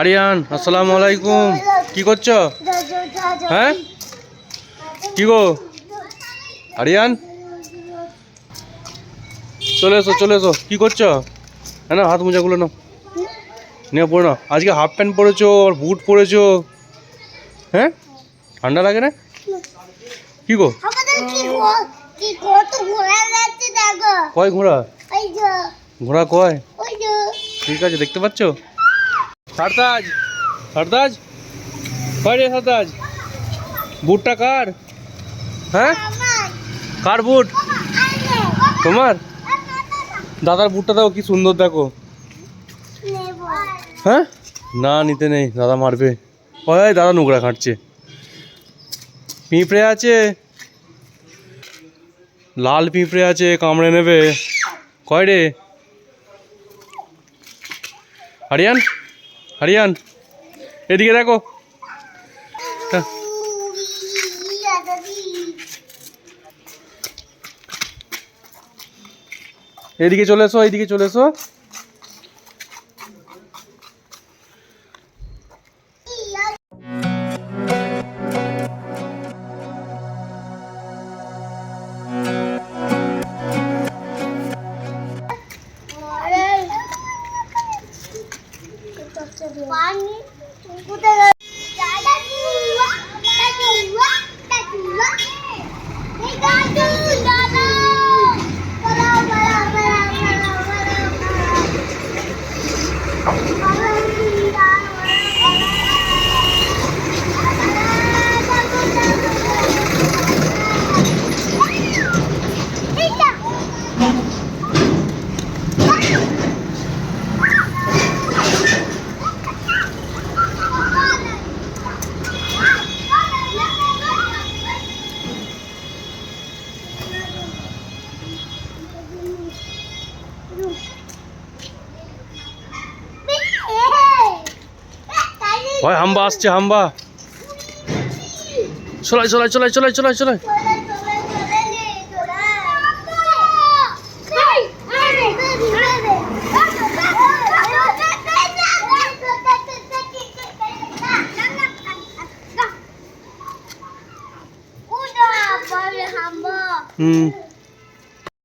আরিয়ান আসসালামু আলাইকুম। কি করছ? হ্যাঁ? কি গো? আরিয়ান? চলে এসো চলে এসো। কি করছ? হ্যাঁ না হাত মোজাগুলো নাও। নিয়ে পড়ো। না আজকে হাফ প্যান্ট পরেছো আর বুট পরেছো। হ্যাঁ? ঠান্ডা লাগে না? কি গো? কয় ঘোড়া? ঘোড়া কয়? ঠিক আছে দেখতে পাচ্ছ? সারতাজ সারতাজ কয় রে বুটটা কার? হ্যাঁ? কার বুট? তোমার? দাদার বুটটা দাও কি সুন্দর দেখো। হ্যাঁ? না, নিতে নেই, দাদা মারবে। ওই দাদা নোংরা খাটছে। পিঁপড়ে আছে। লাল পিঁপড়ে আছে, কামড়ে নেবে। কয় রে? হারিয়ান হারিয়ান এদিকে দেখো। হ্যাঁ, এদিকে চলে এসো এইদিকে চলে এসো। Пані, куди হয় হাম্বা আসছে হাম্বা। চলাই চলাই চলাই চলাই চলাই চলাই। হুম।